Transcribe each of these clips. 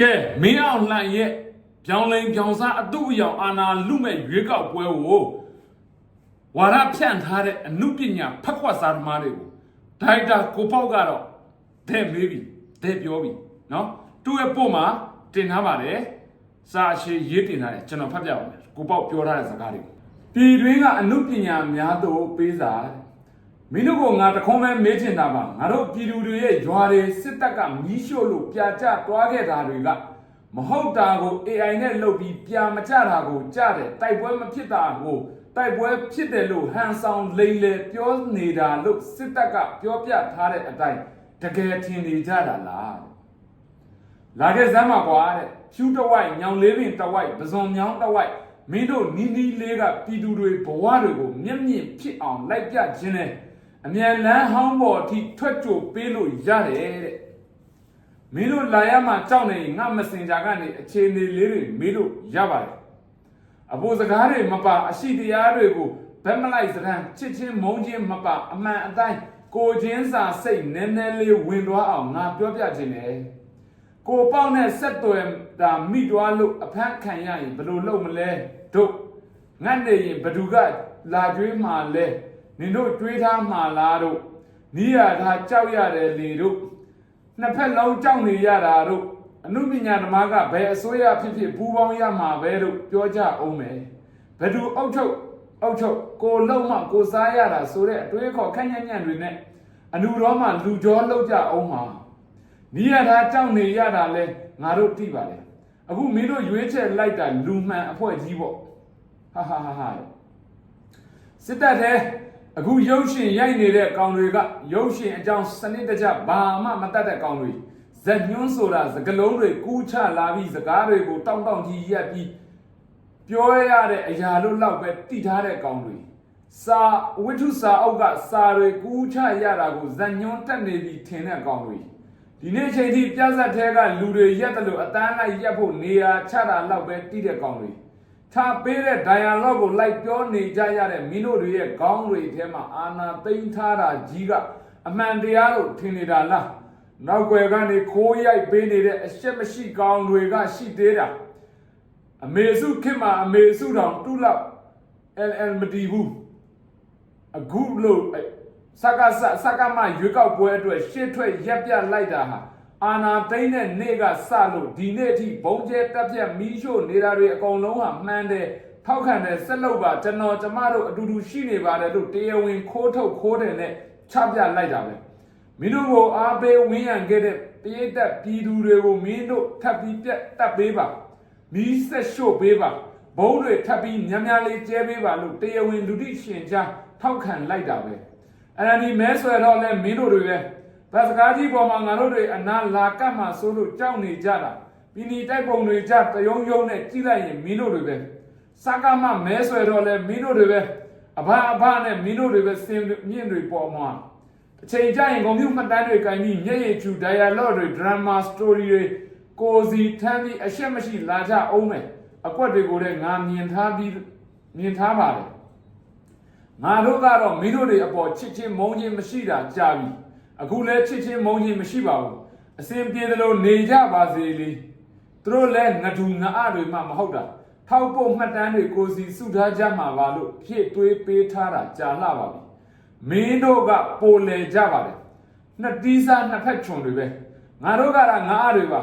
ကဲမင်းအောင်လှန်ရဲ့ပြောင်းလဲပြောင်းစားအတုအယောင်အာနာလူမဲ့ရွေးကောက်ပွဲကိုဝါရဖြန့်ထားတဲ့အမှုပညာဖက်ခွက်စားသမားတွေကိုဒိုက်တာကိုပေါက်ကတော့တဲ့မေးပြီတဲ့ပြောပြီเนาะသူ့ရဲ့ပို့မှာတင်ထားပါတယ်စာအရှိရေးတင်ထားတယ်ကျွန်တော်ဖတ်ပြပါမယ်ကိုပေါက်ပြောထားတဲ့စကားတွေပြည်တွင်းကအမှုပညာများသို့ပေးစာတဲ့ မင်းတို့ကငါတခုံးပဲမေးချင်တာပါငါတို့ပြည်သူတွေရဲ့ရွာတွေစစ်တပ်ကမီးရှို့လို့ပြာကျသွားခဲ့တာတွေကမဟုတ်တာကို AI နဲ့လုပ်ပြီးပြာမကျတာကိုကြားတယ်တိုက်ပွဲမဖြစ်တာကိုတိုက်ပွဲဖြစ်တယ်လို့ဟန်ဆောင်လိမ့်လေပြောနေတာလို့စစ်တပ်ကပြောပြထားတဲ့အတိုင်းတကယ်ထင်နေကြတာလားလာခဲ့စမ်းပါကွာတဲ့ဖြူတဝိုက်ညောင်လေးပင်တဝိုက်ပဇွန်မြောင်းတဝိုက်မင်းတို့နီးနီးလေးကပြည်သူတွေဘဝတွေကိုမျက်မြင့်ဖြစ်အောင်လိုက်ပြခြင်းနဲ့ အမြန်လန်းဟောင်းပေါ်အထိထွက်ကြိုပေးလို့ရတယ်တဲ့မင်းတို့လာရမှာကြောက်နေရင်ငါမစင်ကြကနေအခြေအနေလေးတွေမေးလို့ရပါတယ်အဖို့စကားတွေမပါအရှိတရားတွေကိုဘက်မလိုက်စကံချစ်ချင်းမုန်းချင်းမပါအမှန်အတိုင်းကိုချင်းစာစိတ်နည်းနည်းလေးဝင်သွားအောင်ငါပြောပြခြင်းတယ်ကိုပေါက်နဲ့ဆက်သွယ်တာမိသွားလို့အဖမ်းခံရရင်ဘယ်လိုလုပ်မလဲတို့ငတ်နေရင်ဘသူကလာကျွေးမှလဲ နင်တို့တွေးထားမှာလားတို့နီးရထားကြောက်ရတယ်လေတို့နှစ်ဖက်လုံးကြောက်နေရတာတို့အနုပညာဓမ္မကဘယ်အစိုးရဖြစ်ဖြစ်ပူပေါင်းရမှာပဲတို့ပြောကြအောင်မယ်ဘယ်သူအုတ်ချုပ်အုတ်ချုပ်ကိုလုံးမကိုစားရတာဆိုတဲ့အတွေးခေါ်ခန့်ညံ့ညံ့တွေနဲ့အနုတော်မှလူကြောလောက်ကြအောင်မှာနီးရထားကြောက်နေရတာလဲငါတို့သိပါတယ်အခုမင်းတို့ရွေးချယ်လိုက်တာလူမှန်အဖွဲ့ကြီးပေါ့ဟာဟာဟာဟာစစ်တပ်တဲ့ အခုရုပ်ရှင်ရိုက်နေတဲ့ကောင်တွေကရုပ်ရှင်အကြောင်းစနစ်တကျဘာမှမတတ်တဲ့ကောင်တွေဇက်ညွန်းဆိုတာစကလုံးတွေကူးချလာပြီးစကားတွေကိုတောင့်တောင့်ကြီးရက်ပြီးပြောရတဲ့အရာလို့လောက်ပဲတိထားတဲ့ကောင်တွေစာဝိထုစာအုပ်ကစာတွေကူးချရတာကိုဇက်ညွန်းတက်နေပြီးထင်တဲ့ကောင်တွေဒီနေ့ချိန်ထိပြဿနာထဲကလူတွေရက်တယ်လို့အတန်းလိုက်ရက်ဖို့နေရာချတာလောက်ပဲတိတဲ့ကောင်တွေ ထားပေးတဲ့ dialogue ကိုလိုက်ပြောနေကြရတဲ့မင်းတို့တွေရဲ့ခေါင်းတွေထဲမှာအာနာသိမ့်ထားတာကြီးကအမှန်တရားလို့ထင်နေတာလားနောက်ွယ်ကနေခိုးရိုက်ပေးနေတဲ့အရှက်မရှိကောင်းတွေကရှိသေးတာအမေစုခင်မှာအမေစုတောင်တူလောက် LL မတီးဘူးအခုလို့အဲ့စကားစစကားမရွေးကောက်ပွဲအတွက်ရှေ့ထွက်ရက်ပြလိုက်တာဟာ အာနာသိမ့်တဲ့နေ့ကစလို့ဒီနေ့အထိဘုံကျဲတက်ပြက်မီးရှို့နေတာတွေအကုန်လုံးဟာမှန်တယ်ထောက်ခံတယ်ဆက်လုပ်ပါကျွန်တော်ကျမတို့အတူတူရှိနေပါတယ်လို့တရားဝင်ခိုးထုတ်ခိုးတယ်နဲ့ချပြလိုက်တာပဲမင်းတို့ကိုအားပေးဝင်းရံခဲ့တဲ့တရိတ်သက်ပြည်သူတွေကိုမင်းတို့ထပ်ပြီးပြတ်တက်ပေးပါမီးဆက်ရှို့ပေးပါဘုံတွေထပ်ပြီးများများလေးကျဲပေးပါလို့တရားဝင်လူတိရှင်ကြားထောက်ခံလိုက်တာပဲအဲ့ဒါဒီမဲဆွဲတော့လဲမင်းတို့တွေပဲ ဗတ်စကားကြီးပေါ်မှာငါတို့တွေအနာလာကတ်မှာဆိုလို့ကြောက်နေကြတာပြည်နီတိုက်ပုံတွေကြတယုံယုံနဲ့ကြည့်လိုက်ရင်မင်းတို့တွေပဲစကားမမဲဆွဲတော့လဲမင်းတို့တွေပဲအဘအဘနဲ့မင်းတို့တွေပဲစင်မြင့်တွေပေါ်မှာအချိန်ကြရင်ကွန်ပျူတာမှတ်တမ်းတွေကင်ပြီးမျက်ရည်ချူ dialogue တွေ drama story တွေကိုစီထမ်းပြီးအရှက်မရှိလာကြအောင်မယ်အကွက်တွေကိုလည်းငါမြင်ထားပြီးမြင်ထားပါတယ်ငါတို့ကတော့မင်းတို့တွေအပေါ်ချစ်ချင်းမုန်းချင်းမရှိတာကြာပြီ အခုလည်းချစ်ချင်းမုန်းချင်းမရှိပါဘူးအစဉ်ပြေသလိုနေကြပါစေလေသူတို့လည်းငဒူငအတွေမှမဟုတ်တာထောက်ဖို့မှတ်တမ်းတွေကိုစီစုထားကြမှာပါလို့ဖြစ်တွေးပေးထားတာကြာလှပါပြီမင်းတို့ကပိုလေကြပါတယ်နှစ်တီးစားနှစ်ဖက်ခြုံတွေပဲငါတို့ကတော့ငါအတွေပါ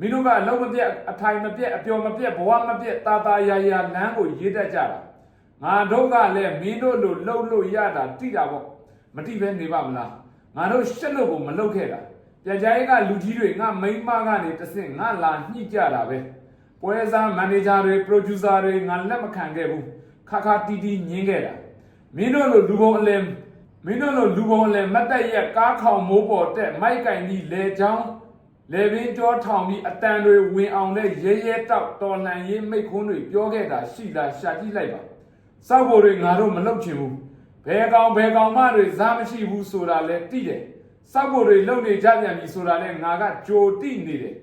မင်းတို့ကအလုံးမပြတ်အထိုင်မပြတ်အပျော်မပြတ်ဘဝမပြတ်တာတာယာယာလမ်းကိုရေးတတ်ကြတာငါတို့ကလည်းမင်းတို့လိုလှုပ်လို့ရတာတိတာပေါ့မတိပဲနေပါမလား ငါတို့ရှက်လို့ကိုမလှုပ်ခဲ့တာပြန်ကြိုင်းကလူကြီးတွေငါမိန်းမကနေတဆင့်ငါလာညှိကြတာပဲပွဲစားမန်နေဂျာတွေပရိုဂျူဆာတွေငါလက်မခံခဲ့ဘူးခါခါတီတီညင်းခဲ့တာမင်းတို့လိုလူပုံအလဲမင်းတို့လိုလူပုံအလဲမတ်တက်ရက်ကားခေါင်မိုးပေါ်တက်မိုက်ကင်ကြီးလေချောင်းလေပင်ကြောထောင်ပြီးအတန်တွေဝင်အောင်လဲရဲရဲတောက်တော်လှန်ရေးမိတ်ခွန်းတွေပြောခဲ့တာရှိလားရှာကြည့်လိုက်ပါစောက်ဖို့တွေငါတို့မလုပ်ချင်ဘူး ဘယ်ကောင်ဘယ်ကောင်မတွေစားမရှိဘူးဆိုတာလဲသိတယ်စောက်ဖို့တွေလုပ်နေကြပြန်ပြီဆိုတာလဲငါကကြိုတိနေတယ်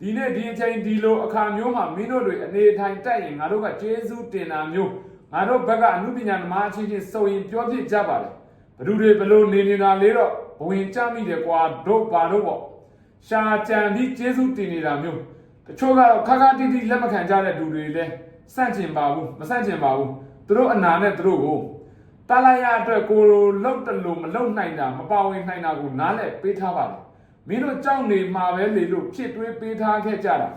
ဒီနေ့ဒီအချိန်ဒီလိုအခါမျိုးမှာမင်းတို့တွေအနေထိုင်တက်ရင်ငါတို့ကကျေးဇူးတင်တာမျိုးငါတို့ဘက်ကအမှုပညာသမားအချင်းချင်းစုံရင်ပြောပြကြပါတယ်ဘသူတွေဘလို့နေနေတာလေးတော့ဘဝင်ကြမိတယ်ကွာတို့ပါတို့ပေါ့ရှာကြံပြီးကျေးဇူးတင်နေတာမျိုးတချို့ကတော့ခါခါတီးတီးလက်မခံကြတဲ့လူတွေလည်းစန့်ကျင်ပါဘူးမစန့်ကျင်ပါဘူးသူတို့အနာနဲ့သူတို့ကို တာလာရအတွက်ကိုလိုလောက်တလို့မလောက်နိုင်တာမပါဝင်နိုင်တာကိုနားလက်ပေးထားပါတယ်မင်းတို့ကြောက်နေမှာပဲလေလို့ဖြစ်တွေးပေးထားခဲ့ကြတာ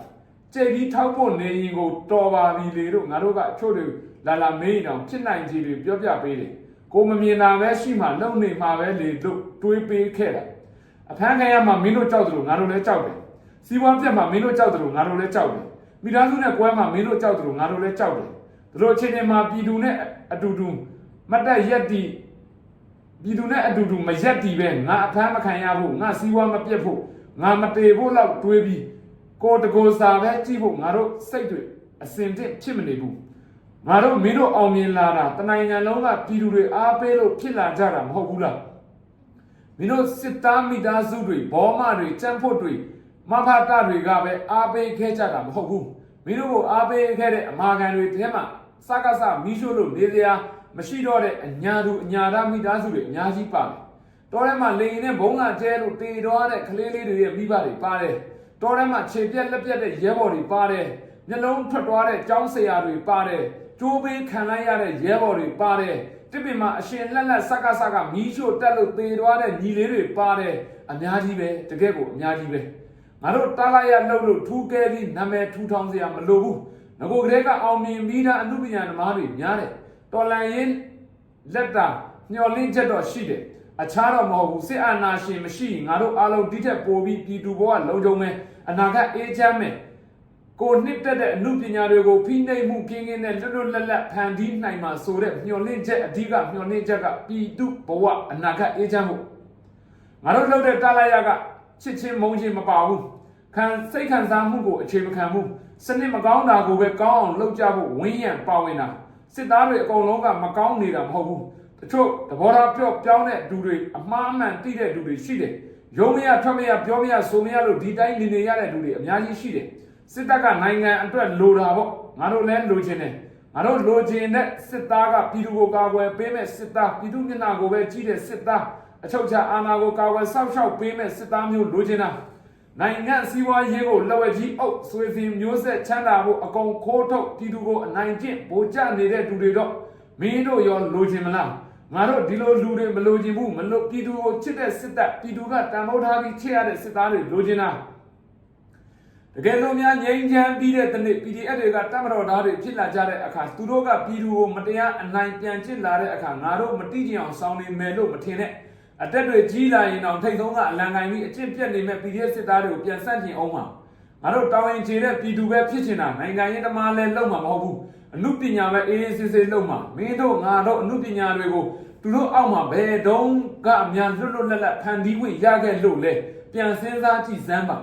ကြည်ပြီးထောက်ဖို့နေရင်ကိုတော်ပါပြီလေလို့ငါတို့ကအချို့တွေလာလာမေးရင်တော့ဖြစ်နိုင်ကြီးတွေပြောပြပေးတယ်ကိုမမြင်တာပဲရှိမှလုံနေမှာပဲလေလို့တွေးပေးခဲ့တာအဖမ်းခံရမှာမင်းတို့ကြောက်တယ်လို့ငါတို့လည်းကြောက်တယ်စီးပွားပြတ်မှာမင်းတို့ကြောက်တယ်လို့ငါတို့လည်းကြောက်တယ်မိသားစုနဲ့ကွဲမှာမင်းတို့ကြောက်တယ်လို့ငါတို့လည်းကြောက်တယ်တို့အချင်းချင်းမှာပြည်သူနဲ့အတူတူ မတ်တက်ရက်တီပြည်သူနဲ့အတူတူမရက်တီပဲငါအဖမ်းမခံရဖို့ငါစီးပွားမပြတ်ဖို့ငါမတေဖို့လောက်တွေးပြီးကိုတကိုစာပဲကြည့်ဖို့ငါတို့စိတ်တွေအစင်တင့်ဖြစ်မနေဘူးငါတို့မင်းတို့အောင်မြင်လာတာတနိုင်ငံလုံးကပြည်သူတွေအားပေးလို့ဖြစ်လာကြတာမဟုတ်ဘူးလားမင်းတို့စစ်သားမိသားစုတွေဘောမတွေကြမ်းဖို့တွေမဖတာတွေကပဲအားပေးခဲ့ကြတာမဟုတ်ဘူးမင်းတို့ကိုအားပေးခဲ့တဲ့အမာခံတွေတဲမှာစကားစမီးရှို့လို့နေစရာ မရှိတော့တဲ့အညာသူအညာသားမိသားစုတွေအများကြီးပါတယ်တော်ထဲမှာလေရင်နဲ့ဘုံကကျဲလို့တေတော်တဲ့ကလေးလေးတွေရဲ့မိဘတွေပါတယ်တော်ထဲမှာခြေပြက်လက်ပြက်တဲ့ရဲဘော်တွေပါတယ်မျက်လုံးထွက်သွားတဲ့ကျောင်းဆရာတွေပါတယ်ကျိုးပေးခံလိုက်ရတဲ့ရဲဘော်တွေပါတယ်တစ်ပင်မှာအရှင်လက်လက်စက္ကစက္ကမီးရှို့တက်လို့သေသွားတဲ့ညီလေးတွေပါတယ်အများကြီးပဲတကယ်ကိုအများကြီးပဲငါတို့တားလိုက်ရလှုပ်လို့ထူးကဲပြီးနာမည်ထူထောင်စရာမလိုဘူးငကိုကလေးကအောင်မြင်ပြီးသားအမှုပညာသမားတွေများတယ် တော်လန်ရင်လက်တာညှော်လင်းချက်တော့ရှိတယ်အခြားတော့မဟုတ်ဘူးစစ်အာဏာရှင်မရှိရင်ငါတို့အားလုံးဒီထက်ပိုပြီးပြည်သူဘဝလုံခြုံမယ်အနာဂတ်အေးချမ်းမယ်ကိုနှစ်တက်တဲ့အမှုပညာတွေကိုဖိနှိပ်မှုကင်းကင်းနဲ့လွတ်လွတ်လပ်လပ်ဖန်တီးနိုင်မှာဆိုတဲ့မျှော်လင့်ချက်အဓိကမျှော်လင့်ချက်ကပြည်သူဘဝအနာဂတ်အေးချမ်းမှုငါတို့လုပ်တဲ့တာလာရကချစ်ချင်းမုန်းချင်းမပါဘူးခံစိတ်ခံစားမှုကိုအခြေမခံဘူးစနစ်မကောင်းတာကိုပဲကောင်းအောင်လုပ်ကြဖို့ဝင်းရံပါဝင်တာ စစ်သားတွေအကုန်လုံးကမကောင်းနေတာမဟုတ်ဘူးတချို့သဘောထားပြော့ပြောင်းတဲ့လူတွေအမှားအမှန်သိတဲ့လူတွေရှိတယ်ရုံးမရထွက်မရပြောမရဆိုမရလို့ဒီတိုင်းနေနေရတဲ့လူတွေအများကြီးရှိတယ်စစ်တပ်ကနိုင်ငံအတွက်လိုတာပေါ့ငါတို့လည်းလိုချင်တယ်ငါတို့လိုချင်တဲ့စစ်သားကပြည်သူကိုကာကွယ်ပေးမဲ့စစ်သားပြည်သူမျက်နှာကိုပဲကြည့်တဲ့စစ်သားအချုပ်ချာအာဏာကိုကာကွယ်စောင့်ရှောက်ပေးမဲ့စစ်သားမျိုးလိုချင်တာ နိုင်ငံစည်းဝါးရေးကိုလက်ဝဲကြီးအုပ်ဆွေစဉ်မျိုးဆက်ချမ်းသာဖို့အကုန်ခိုးထုတ်ပြည်သူကိုအနိုင်ကျင့်ဗိုလ်ကျနေတဲ့သူတွေတော့မင်းတို့ရောလိုချင်မလားငါတို့ဒီလိုလူတွေမလိုချင်ဘူးမလို့ပြည်သူကိုချစ်တဲ့စစ်တပ်ပြည်သူကတန်ဖိုးထားပြီးချစ်ရတဲ့စစ်သားတွေလိုချင်တာတကယ်လို့များငြိမ်းချမ်းပြီးတဲ့တနေ့ PDF တွေကတတ်မတော်သားတွေဖြစ်လာကြတဲ့အခါသူတို့ကပြည်သူကိုမတရားအနိုင်ပြန်ကျစ်လာတဲ့အခါငါတို့မတိကျအောင်စောင်းနေမယ်လို့မထင်နဲ့ အတက်တွေကြီးလာရင်တော့ထိတ်ဆုံးကအလံကိုင်းပြီးအကျင့်ပြတ်နေမဲ့ PDF စစ်သားတွေကိုပြန်ဆန့်ကျင်အောင်ပါငါတို့တောင်းရင်ခြေတဲ့ပြည်သူပဲဖြစ်ချင်တာနိုင်ငံရေးသမားလည်းလုံမှာမဟုတ်ဘူးအမှုပညာပဲအေးအေးဆေးဆေးလုံမှာမင်းတို့ငါတို့အမှုပညာတွေကိုသူတို့အောက်မှာဘယ်တုန်းကအများလွတ်လွတ်လပ်လပ်ဖန်တီးခွင့်ရခဲ့လို့လဲပြန်စဉ်းစားကြည့်စမ်းပါ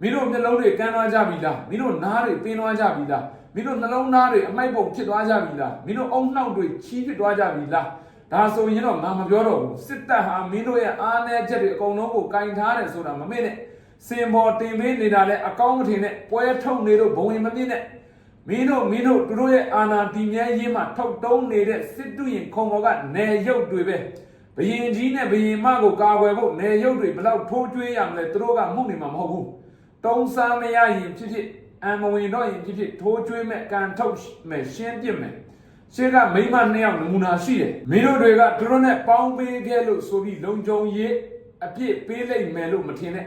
မင်းတို့မျက်လုံးတွေကန်းသွားကြပြီလားမင်းတို့နားတွေပင်းသွားကြပြီလားမင်းတို့နှလုံးသားတွေအမိုက်ပုံဖြစ်သွားကြပြီလားမင်းတို့အုံနှောက်တွေချီးဖြစ်သွားကြပြီလား ဒါဆိုရင်တော့ငါမပြောတော့ဘူးစစ်တပ်ဟာမင်းတို့ရဲ့အားနည်းချက်တွေအကုန်လုံးကိုကင်ထားတယ်ဆိုတာမမေ့နဲ့စင်ပေါ်တင်ပေးနေတာလဲအကောင်းမထင်နဲ့ပွဲထုတ်နေလို့ဘဝင်မမြင့်နဲ့မင်းတို့မင်းတို့သူတို့ရဲ့အာဏာတည်မြဲရေးမှာထုတ်တုံးနေတဲ့စစ်တုရင်ခုံပေါ်ကနေရုပ်တွေပဲဘယင်ကြီးနဲ့ဘယင်မကိုကာကွယ်ဖို့နေရုပ်တွေဘလောက်ထိုးကျွေးရမလဲသူတို့ကမှုနေမှာမဟုတ်ဘူးတုံးစားမရရင်ဖြစ်ဖြစ်အံမဝင်တော့ရင်ဖြစ်ဖြစ်ထိုးကျွေးမဲ့ကန်ထုတ်မဲ့ရှင်းပြစ်မဲ့ ရှင်းကမိမနှစ်ယောက်နမူနာရှိတယ်မင်းတို့တွေကသူတို့နဲ့ပေါင်းပေးခဲ့လို့ဆိုပြီးလုံခြုံရေးအပြစ်ပေးလိုက်မယ်လို့မထင်နဲ့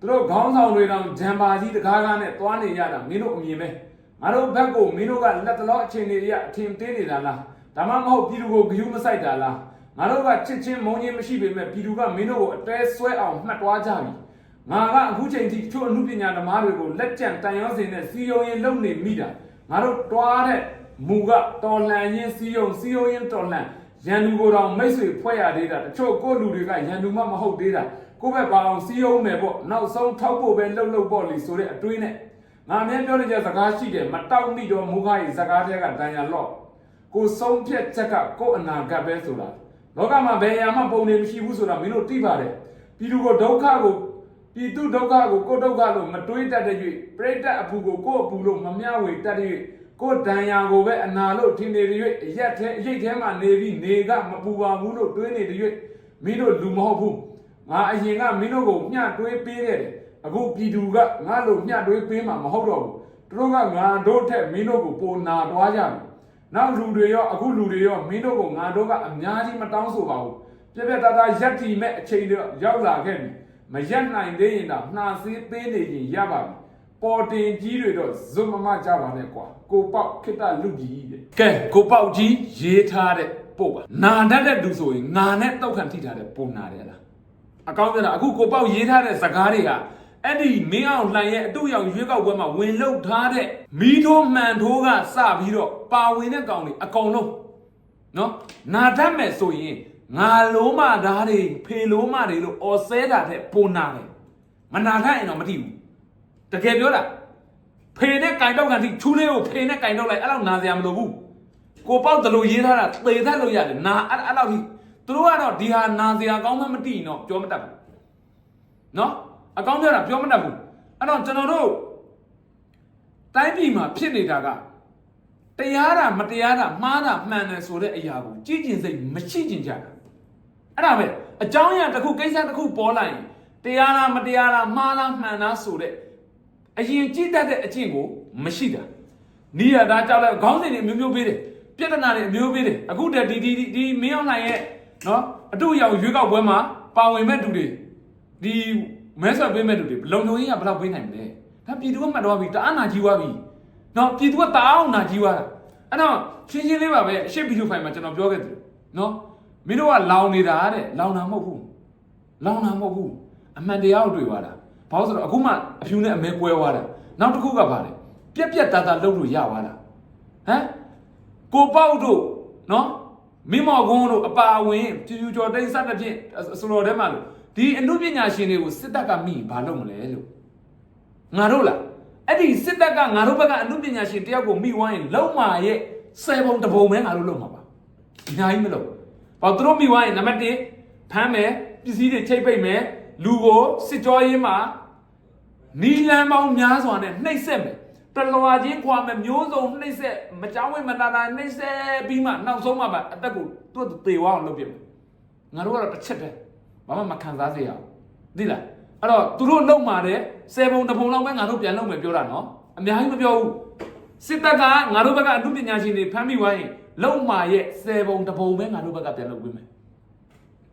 သူတို့ခေါင်းဆောင်တွေတောင်ဂျမ်ပါကြီးတကားကားနဲ့သွားနေရတာမင်းတို့အမြင်ပဲငါတို့ဘက်ကိုမင်းတို့ကလက်တလောအချိန်တွေတွေကအထင်သေးနေတာလားဒါမှမဟုတ်ပြည်သူကိုဂယုမဆိုင်တာလားငါတို့ကချစ်ချင်းမုန်းချင်းမရှိပေမဲ့ပြည်သူကမင်းတို့ကိုအတဲဆွဲအောင်မှတ်သွားကြပြီငါကအခုချိန်ထိချို့အမှုပညာသမားတွေကိုလက်ကျန်တန်ရောစင်နဲ့စီယုံရင်လုံနေမိတာငါတို့တွားတဲ့ မူကတော်လှန်ရင်စီယုံစီယုံရင်တော်လှန်ရန်သူကိုယ်တော်မိတ်ဆွေဖွဲ့ရသေးတာတချို့ကိုယ့်လူတွေကရန်သူမှမဟုတ်သေးတာကိုယ့်ဘက်ပါအောင်စီယုံမယ်ပေါ့နောက်ဆုံးထောက်ဖို့ပဲလှုပ်လှုပ်ပေါ့လေဆိုတဲ့အတွေးနဲ့ငါအမြဲပြောနေကြစကားရှိတယ်မတောက်မိတော့မူခါကြီးစကားတွေကတန်ရလော့ကိုဆုံးဖြတ်ချက်ကကိုယ့်အနာဂတ်ပဲဆိုတာလောကမှာဘယ်အရာမှပုံနေမရှိဘူးဆိုတာမင်းတို့သိပါတယ်ပြည်သူကိုဒုက္ခကိုပြည်သူဒုက္ခကိုကိုယ်ဒုက္ခလို့မတွေးတတ်တဲ့၍ပြိတ္တအဖူကိုကိုယ်အဖူလို့မမျှဝေတတ်တဲ့၍ ကိုယ်ဒဏ်ရာကိုပဲအနာလို့ထင်နေ၍အရက်ထဲအရိတ်ထဲမှာနေပြီးနေကမပူပါဘူးလို့တွေးနေတဲ့၍မင်းတို့လူမဟုတ်ဘူးငါအရင်ကမင်းတို့ကိုမျှတွေးပေးခဲ့တယ်အခုပြည်သူကငါလိုညှတွေးပေးမှာမဟုတ်တော့ဘူးသူတို့ကငါတို့ထက်မင်းတို့ကိုပိုနာသွားကြပြီနောက်လူတွေရောအခုလူတွေရောမင်းတို့ကိုငါတို့ကအများကြီးမတောင်းဆိုပါဘူးပြက်ပြက်သားသားရက်တီမဲ့အချိန်တွေရောက်လာခဲ့ပြီမရက်နိုင်သေးရင်တော့နှာစေးပေးနေရင်ရပါပြီ ပေါ်တင်ကြီးတွေတော့ဇွတ်မမကြပါနဲ့ကွာကိုပေါက်ခိတ္တလူကြီးတဲ့ကဲကိုပေါက်ကြီးရေးထားတဲ့ပို့ပါနာတတ်တဲ့လူဆိုရင်ငါနဲ့တောက်ခံထိထားတဲ့ပုံနာတယ်လားအကောင်းပြတာအခုကိုပေါက်ရေးထားတဲ့ဇကားတွေကအဲ့ဒီမင်းအောင်လှန်ရဲ့အတူရောင်ရွေးကောက်ပွဲမှာဝင်လုထားတဲ့မီးထိုးမှန်ထိုးကစပြီးတော့ပါဝင်တဲ့ကောင်တွေအကောင်လုံးနော်နာတတ်မယ်ဆိုရင်ငါလုံးမဓားတွေဖေလုံးမတွေလို့အော်ဆဲတာတဲ့ပုံနာတယ်မနာတတ်ရင်တော့မသိဘူး တကယ်ပြောတာဖေနဲ့ကင်တော့ကန်တိချူးလေးကိုဖေနဲ့ကင်တော့လိုက်အဲ့လောက်နာစရာမလိုဘူးကိုပေါက်တလို့ရေးထားတာသေတတ်လို့ရတယ်နာအဲ့အဲ့လောက်ထိသူတို့ကတော့ဒီဟာနာစရာကောင်းမှမသိရင်တော့ပြောမတတ်ဘူးနော်အကောင်းပြောတာပြောမတတ်ဘူးအဲ့တော့ကျွန်တော်တို့တိုင်းပြည်မှာဖြစ်နေတာကတရားတာမတရားတာမှားတာမှန်တယ်ဆိုတဲ့အရာကိုကြည်ကျင်စိတ်မရှိကျင်ကြတာအဲ့ဒါပဲအကြောင်းအရာတစ်ခုကိစ္စတစ်ခုပေါ်လာရင်တရားလားမတရားလားမှားလားမှန်လားဆိုတဲ့ အရင်ကြည့်တတ်တဲ့အကျင့်ကိုမရှိတာနီးရတာကြောက်လိုက်ခေါင်းစဉ်တွေအမျိုးမျိုးပေးတယ်ပြဿနာတွေအမျိုးပေးတယ်အခုတည်းဒီဒီဒီဒီမင်းအောင်နိုင်ရဲ့နော်အတူရောက်ရွေးကောက်ပွဲမှာပါဝင်မဲ့သူတွေဒီမဲဆွယ်ပေးမဲ့လူတွေလုံလုံရေးကဘယ်လောက်ပေးနိုင်မလဲဒါပြည်သူကမှတ်တော့ပြီတအားနာကြီးသွားပြီနော်ပြည်သူကတအားနာကြီးသွားတာအဲ့တော့ရှင်းရှင်းလေးပါပဲအရှိဗီဒီယိုဖိုင်မှာကျွန်တော်ပြောခဲ့တယ်နော်မင်းတို့ကလောင်နေတာတဲ့လောင်တာမဟုတ်ဘူးလောင်တာမဟုတ်ဘူးအမှန်တရားကိုတွေ့သွားတာ ဘာလို့ဆိုတော့အခုမှအဖြူနဲ့အမဲကွဲသွားတာနောက်တစ်ခုကပါလေပြက်ပြက်တသားလှုပ်လို့ရသွားတာဟမ်ကိုပေါက်တို့နော်မင်းမော်ကုန်းတို့အပါအဝင်ဖြူဖြူကျော်တိတ်စတဲ့ဖြင့်ဆိုတော်ထဲမှာလို့ဒီအမှုပညာရှင်တွေကိုစစ်တပ်ကမိဘာလုပ်မလဲလို့ငါတို့လားအဲ့ဒီစစ်တပ်ကငါတို့ဘက်ကအမှုပညာရှင်တယောက်ကိုမိဝိုင်းလုံမာရဲ့ဆယ်ပုံတစ်ပုံပဲငါတို့လုံမှာပါအများကြီးမလုပ်ဘာသူတို့မိဝိုင်းနံပါတ်1ဖမ်းမယ်ပစ္စည်းတွေချိတ်ပိတ်မယ် လူကိုစစ်ကြောရေးမှာနီလန်ပေါင်းများစွာနဲ့နှိပ်စက်မယ်တလွာချင်းခွာမယ်မျိုးစုံနှိပ်စက်မကြောင်းဝင်မနာနာနှိပ်စက်ပြီးမှနောက်ဆုံးမှပါအတက်ကိုသူ့တေဝအောင်လုပ်ပြမယ်ငါတို့ကတော့တစ်ချက်ပဲဘာမှမခံစားစေရအောင်သိလားအဲ့တော့သူတို့လုံမာတဲ့ဆယ်ပုံတစ်ပုံလောက်ပဲငါတို့ပြန်လုံမယ်ပြောတာနော်အများကြီးမပြောဘူးစစ်တပ်ကငါတို့ဘက်ကအမှုပညာရှင်တွေဖမ်းမိသွားရင်လုံမာရဲ့ဆယ်ပုံတစ်ပုံပဲငါတို့ဘက်ကပြန်လုံပေးမယ်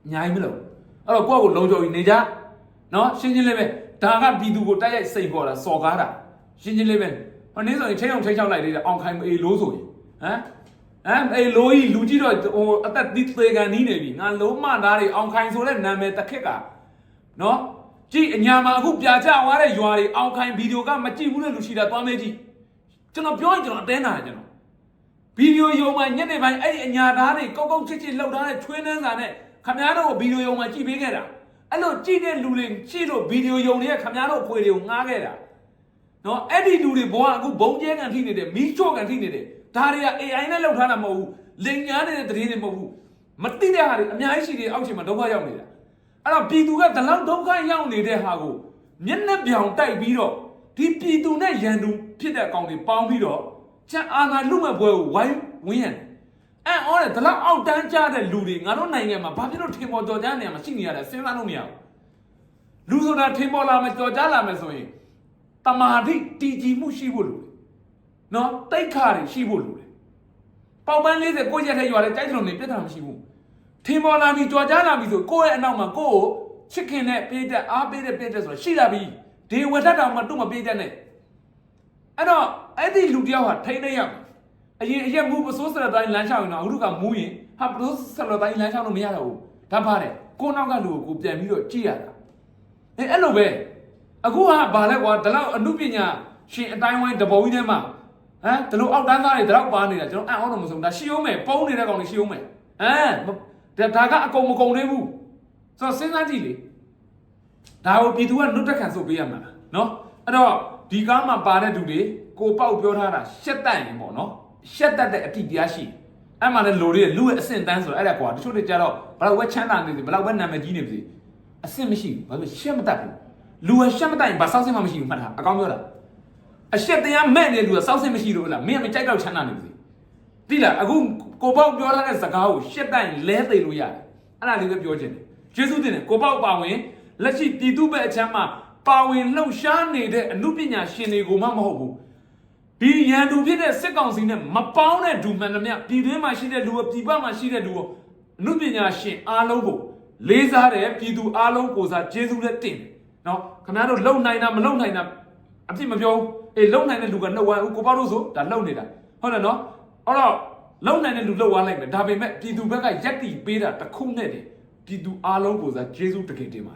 အများကြီးမလို့အဲ့တော့ကိုယ့်ကိုလုံခြုံနေကြ နော်ရှင်းရှင်းလေးပဲဒါကပြည်သူကိုတိုက်ရိုက်စိတ်ပေါ်တာစော်ကားတာရှင်းရှင်းလေးပဲဟိုနေ့ဆိုရင်ချိန်အောင်ချိန်ချောက်လိုက်သေးတယ်အောင်ခိုင်အေလို့ဆိုရင်ဟမ်ဟမ်အေးလိုကြီးလူကြီးတော့ဟိုအသက်သီးသေးကန်နီးနေပြီငါလုံးမသားတွေအောင်ခိုင်ဆိုတဲ့နာမည်တစ်ခက်ကနော်ကြည့်အညာမှာအခုပြာချသွားတဲ့ရွာတွေအောင်ခိုင်ဗီဒီယိုကမကြည့်ဘူးတဲ့လူရှိတာသွားမေးကြည့်ကျွန်တော်ပြောရင်ကျွန်တော်အတင်းနာတယ်ကျွန်တော်ဗီဒီယိုယုံမှာညနေပိုင်းအဲ့ဒီအညာသားတွေကောက်ကောက်ချစ်ချစ်လှုပ်ထားတဲ့ချွေးနှန်းစာနဲ့ခမ ्या တို့ကိုဗီဒီယိုယုံမှာကြည့်ပေးခဲ့တာ အဲ့လိုကြည့်တဲ့လူတွေရှိလို့ဗီဒီယိုယုံတွေကခမ ्या တို့အဖွေတွေကိုငှားခဲ့တာနော်အဲ့ဒီလူတွေဘဝအခုဘုံကျဲကန်ထိနေတယ်မီးချို့ကန်ထိနေတယ်ဒါတွေက AI နဲ့လောက်ထားတာမဟုတ်ဘူးလိန်ညာနေတဲ့သတင်းတွေမဟုတ်ဘူးမသိတဲ့ဟာတွေအများကြီးရှိတယ်အောက်ချိန်မှာဒုက္ခရောက်နေတာအဲ့တော့ပြည်သူကဒီလောက်ဒုက္ခရောက်နေတဲ့ဟာကိုမျက်နှာပြောင်တိုက်ပြီးတော့ဒီပြည်သူနဲ့ရန်သူဖြစ်တဲ့အကောင်တွေပေါင်းပြီးတော့ချမ်းအာသာလူမဲ့ဘွဲကိုဝိုင်းဝင်းရံ အဲ့အော်တဲ့ဒီလောက်အောက်တန်းကြတဲ့လူတွေငါတို့နိုင်ငံမှာဘာဖြစ်လို့ထင်ပေါ်ကြော်ကြားနေရမှာရှိနေရလဲစဉ်းစားလို့မရဘူးလူဆိုတာထင်ပေါ်လာမယ်ကြော်ကြားလာမယ်ဆိုရင်တမာတိတည်ကြည်မှုရှိဖို့လိုတယ်နော်တိတ်ခါတွေရှိဖို့လိုတယ်ပေါက်ပန်း40ကိုရက်ထဲရွာလဲတိုက်ထုံနေပြဿနာမရှိဘူးထင်ပေါ်လာပြီကြွားကြလာပြီဆိုကိုယ့်ရဲ့အနောက်မှာကိုယ့်ကိုချစ်ခင်တဲ့ပေးတဲ့အားပေးတဲ့ပေးတဲ့ဆိုတော့ရှိလာပြီဒီဝတ်ထတောင်မှသူ့မပေးတဲ့နဲ့အဲ့တော့အဲ့ဒီလူတယောက်ဟာထိန်းနေရမယ် အရင်အရက်မူပစိုးစရတိုင်းလမ်းလျှောက်ရင်တော့အခုကမူးရင်ဟာပစိုးစရတိုင်းလမ်းလျှောက်လို့မရတော့ဘူးဒါပါတယ်ကိုနောက်ကလူကိုကိုပြန်ပြီးတော့ကြည့်ရတာအဲအဲ့လိုပဲအခုကဘာလဲကွာဒီလောက်အမှုပညာရှင်အတိုင်းဝိုင်းတပုံကြီးထဲမှာဟမ်ဒီလိုအောက်တန်းသားတွေဒီလောက်ပါနေတာကျွန်တော်အံ့ဩတော့မဆုံးဒါရှိအောင်မယ်ပုံနေတဲ့ကောင်တွေရှိအောင်မယ်ဟမ်ဒါဒါကအကုန်မကုန်သေးဘူးဆိုတော့စဉ်းစားကြည့်လေဒါကိုပြည်သူကနှုတ်တက်ခံဆိုပေးရမှာလားနော်အဲ့တော့ဒီကားမှာပါတဲ့သူတွေကိုပေါက်ပြောထားတာရှက်တတ်ရင်ပေါ့နော် ရှက်တတ်တဲ့အတိတရားရှိအဲ့မှာလည်းလူတွေလူရဲ့အဆင့်တန်းဆိုတော့အဲ့ဒါကွာတချို့တွေကြတော့ဘယ်လောက်ဝက်ချမ်းသာနေစီဘယ်လောက်ဝက်နာမည်ကြီးနေစီအဆင့်မရှိဘူးဘာလို့ရှက်မတတ်ဘူးလူကရှက်မတိုင်ဘာစောက်စင်မှမရှိဘူးမှတ်ထားအကောင်းပြောတာအရှက်တရားမဲ့နေလူကစောက်စင်မရှိလို့လားမင်းကမကြိုက်တော့ချမ်းသာနေပြီသိလားအခုကိုပေါက်ပြောထားတဲ့စကားကိုရှက်တိုင်လဲသိလို့ရတယ်အဲ့ဒါလေးပဲပြောချင်တယ်ကျေးဇူးတင်တယ်ကိုပေါက်ပါဝင်လက်ရှိပြည်သူ့ဘက်အချမ်းမှာပါဝင်လှုပ်ရှားနေတဲ့အမှုပညာရှင်တွေကိုမှမဟုတ်ဘူး ဒီရန်သူဖြစ်တဲ့စစ်ကောင်စီနဲ့မပေါင်းတဲ့ဒူမှန်သမျှပြည်တွင်းမှာရှိတဲ့လူရောပြည်ပမှာရှိတဲ့လူရောအမှုပညာရှင်အားလုံးကိုလေးစားတဲ့ပြည်သူအားလုံးကိုစားကျေးဇူးလက်တင်တယ်နော်ခင်ဗျားတို့လုံနိုင်တာမလုံနိုင်တာအဖြစ်မပြောဘူးအေးလုံနိုင်တဲ့လူကနှုတ်ဝမ်းဦးကိုပေါ့လို့ဆိုဒါလုံနေတာဟုတ်တယ်နော်အဲ့တော့လုံနိုင်တဲ့လူလှုပ်သွားလိုက်မယ်ဒါပေမဲ့ပြည်သူဘက်ကရက်တီပေးတာတစ်ခုနဲ့တည်းပြည်သူအားလုံးကိုစားကျေးဇူးတကယ်တင်ပါတယ်